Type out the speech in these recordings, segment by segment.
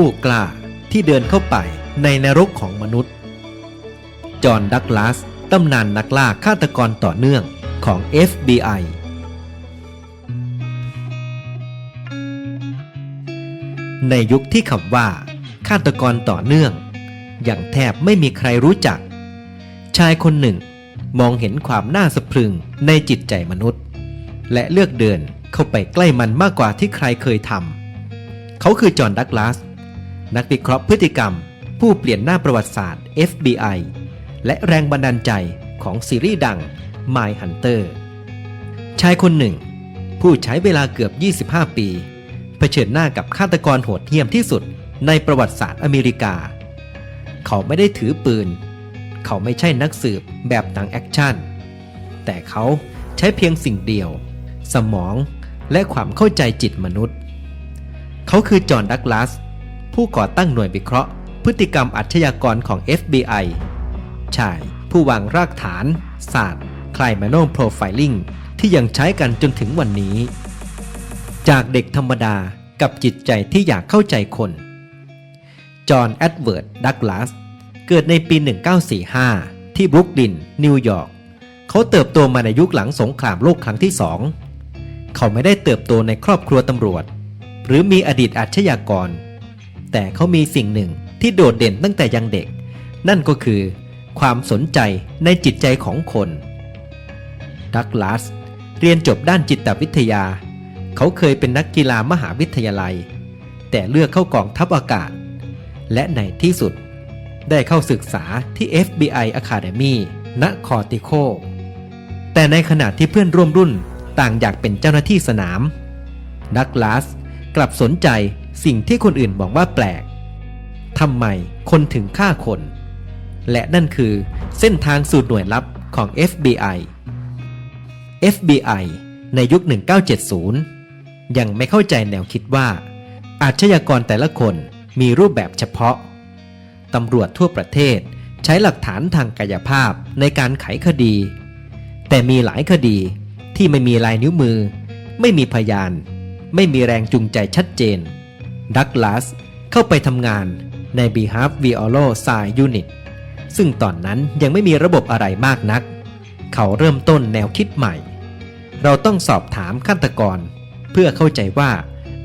ผู้กล้าที่เดินเข้าไปในนรกของมนุษย์ จอห์นดักลาสตำนานนักล่าฆาตกรต่อเนื่องของ FBI ในยุคที่คำว่าฆาตกรต่อเนื่อง อย่างแทบไม่มีใครรู้จัก ชายคนหนึ่งมองเห็นความน่าสะพรึงในจิตใจมนุษย์ และเลือกเดินเข้าไปใกล้มันมากกว่าที่ใครเคยทำเขาคือจอห์นดักลาส นักวิเคราะห์พฤติกรรม ผู้เปลี่ยนหน้าประวัติศาสตร์ FBI และแรงบันดาลใจของซีรีส์ดัง My Hunter ชายคนหนึ่ง ผู้ใช้เวลาเกือบ 25 ปี เผชิญหน้ากับฆาตกรโหดเหี้ยมที่สุดในประวัติศาสตร์อเมริกา เขาไม่ได้ถือปืน เขาไม่ใช่นักสืบแบบหนังแอคชั่น แต่เขาใช้เพียงสิ่งเดียว สมองและความเข้าใจจิตมนุษย์ เขาคือจอห์นดักลาส ผู้ก่อตั้งหน่วยวิเคราะห์ พฤติกรรมอาชญากรของ FBI ชาย ผู้วางรากฐาน ศาสตร์คลายแมโนโปรไฟลิงที่ยังใช้กันจนถึงวันนี้ จากเด็กธรรมดากับจิตใจที่อยากเข้าใจคน จอห์นแอดเวิร์ด ดักลาส เกิดในปี 1945 ที่บรุกลิน นิวยอร์ก เขาเติบโตมาในยุคหลังสงครามโลกครั้งที่สอง เขาไม่ได้เติบโตในครอบครัวตำรวจ หรือมีอดีตอาชญากร แต่เขามีสิ่งหนึ่งที่โดดเด่นตั้งแต่ยังเด็ก นั่นก็คือ ความสนใจในจิตใจของคน ดักลาสเรียนจบด้านจิตวิทยา เขาเคยเป็นนักกีฬามหาวิทยาลัย แต่เลือกเข้ากองทัพอากาศ และในที่สุด ได้เข้าศึกษาที่ FBI Academy ณคอติโค แต่ในขณะที่เพื่อนร่วมรุ่นต่างอยากเป็นเจ้าหน้าที่สนาม ดักลาสกลับสนใจ สิ่งที่คนอื่นบอกว่าแปลกทำไมคนถึงฆ่าคน และนั่นคือเส้นทางสู่หน่วยลับของ FBI FBI ในยุค 1970 ยังไม่เข้าใจแนวคิดว่า อาชญากรแต่ละคนมีรูปแบบเฉพาะ ตำรวจทั่วประเทศใช้หลักฐานทางกายภาพในการไขคดี แต่มีหลายคดีที่ไม่มีลายนิ้วมือ ไม่มีพยาน ไม่มีแรงจูงใจชัดเจน ดักลาสเข้าไปทำงานใน Behalf v i o l o s i Unit ซึ่งตอนนั้นยังไม่มีระบบอะไรมากนัก เขาเริ่มต้นแนวคิดใหม่ เราต้องสอบถามฆาตกร เพื่อเข้าใจว่า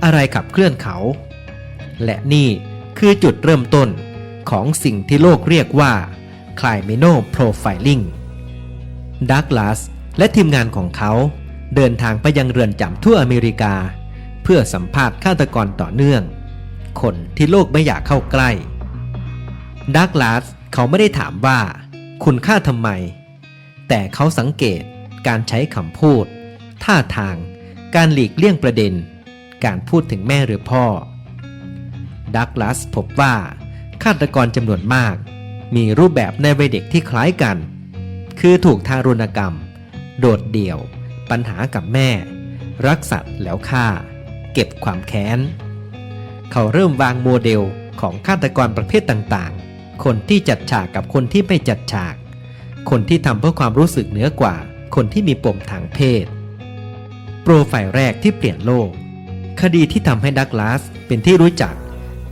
อะไรขับเคลื่อนเขา และนี่คือจุดเริ่มต้นของสิ่งที่โลกเรียกว่า c l i m i n o Profiling ดักลาสและทีมงานของเขาเดินทางไปยังเรือนจำทั่วอเมริกา เพื่อสัมภาษณ์ฆาตกรต่อเนื่อง คนที่โลกไม่อยากเข้าใกล้ดักลาสเขาไม่ได้ถามว่า คุณฆ่าทำไม แต่เขาสังเกตการใช้คำพูด ท่าทาง การหลีกเลี่ยงประเด็น การพูดถึงแม่หรือพ่อ ดักลาสพบว่าฆาตกรจำนวนมาก มีรูปแบบในวัยเด็กที่คล้ายกัน คือถูกทารุณกรรม โดดเดี่ยว ปัญหากับแม่ รักสัตว์แล้วฆ่า เก็บความแค้น เขาเริ่มวางโมเดลของฆาตกรประเภทต่างๆ คนที่จัดฉากกับคนที่ไม่จัดฉาก คนที่ทำเพื่อความรู้สึกเหนือกว่า คนที่มีปมทางเพศ โปรไฟล์แรกที่เปลี่ยนโลก คดีที่ทำให้ดักลาสเป็นที่รู้จัก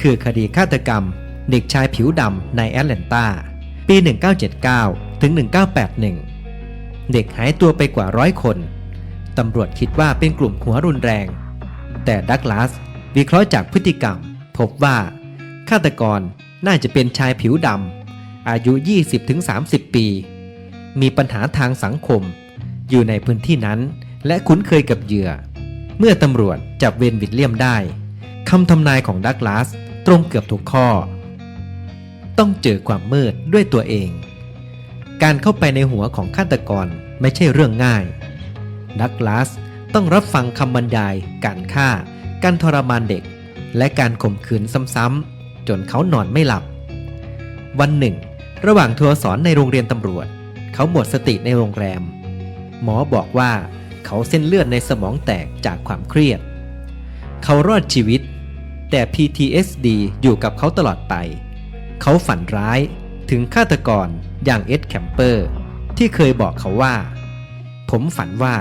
คือคดีฆาตกรรม เด็กชายผิวดำในแอตแลนตาปี 1979 ถึง 1981 เด็กหายตัวไปกว่าร้อยคน ตำรวจคิดว่าเป็นกลุ่มหัวรุนแรง แต่ดักลาสวิเคราะห์จากพฤติกรรม พบว่าฆาตกรน่าจะเป็นชายผิวดำอายุ 20-30 ปี มีปัญหาทางสังคม อยู่ในพื้นที่นั้น และคุ้นเคยกับเหยื่อ เมื่อตำรวจจับเวนวิลเลียมได้คำทำนายของดักลาสตรงเกือบทุกข้อ ต้องเจอความมืดด้วยตัวเอง การเข้าไปในหัวของฆาตกรไม่ใช่เรื่องง่าย ดักลาส ต้องรับฟังคำบรรยาย การฆ่า การทรมานเด็ก และการข่มขืนซ้ำๆจนเขานอนไม่หลับ วันหนึ่ง ระหว่างทัวร์สอนในโรงเรียนตำรวจ เขาหมดสติในโรงแรม หมอบอกว่าเขาเส้นเลือดในสมองแตกจากความเครียด เขารอดชีวิต แต่ PTSD อยู่กับเขาตลอดไป เขาฝันร้ายถึงฆาตกรอย่างเอ็ดแคมเปอร์ที่เคยบอกเขาว่า ผมฝันว่า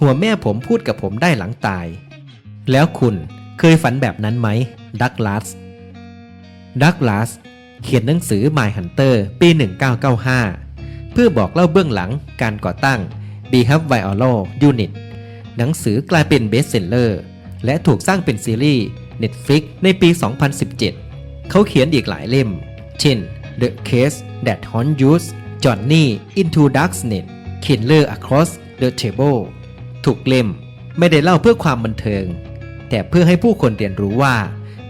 หัวแม่ผมพูดกับผมได้หลังตาย แล้วคุณเคยฝันแบบนั้นไหม ดักลาส ดักลาส เขียนหนังสือ My Hunter ปี 1995 เพื่อบอกเล่าเบื้องหลังการก่อตั้ง Behavioral Unit หนังสือกลายเป็นเบสเซลเลอร์ และถูกสร้างเป็นซีรีส์ Netflix ในปี 2017 เขาเขียนอีกหลายเล่ม เช่น The Case That Haunts You Johnny Into Darkness Killer Across the Table ถูกเล่มไม่ได้เล่าเพื่อความบันเทิง แต่เพื่อให้ผู้คนเรียนรู้ว่า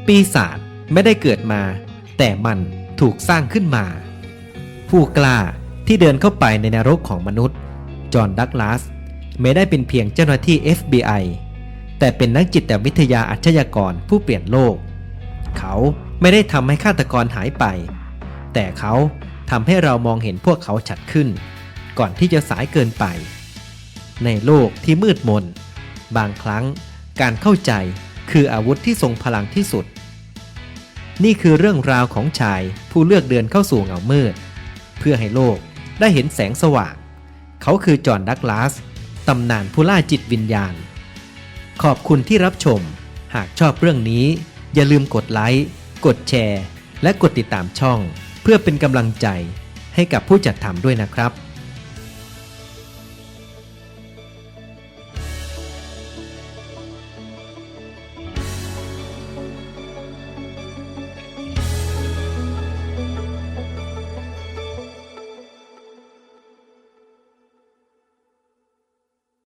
ปีศาจไม่ได้เกิดมา แต่มันถูกสร้างขึ้นมา ผู้กล้าที่เดินเข้าไปในนรกของมนุษย์ จอห์นดักลาสไม่ได้เป็นเพียงเจ้าหน้าที่ FBI แต่เป็นนักจิตวิทยาอาชญากรผู้เปลี่ยนโลก เขาไม่ได้ทำให้ฆาตกรหายไป แต่เขาทำให้เรามองเห็นพวกเขาชัดขึ้น ก่อนที่จะสายเกินไป ในโลกที่มืดมน บางครั้งการเข้าใจคืออาวุธที่ทรงพลังที่สุด นี่คือเรื่องราวของชายผู้เลือกเดินเข้าสู่เงามืด เพื่อให้โลกได้เห็นแสงสว่าง เขาคือจอห์นดักลาสตำนานผู้ล่าจิตวิญญาณ ขอบคุณที่รับชม หากชอบเรื่องนี้ อย่าลืมกดไลค์ กดแชร์ และกดติดตามช่อง เพื่อเป็นกำลังใจให้กับผู้จัดทำด้วยนะครับ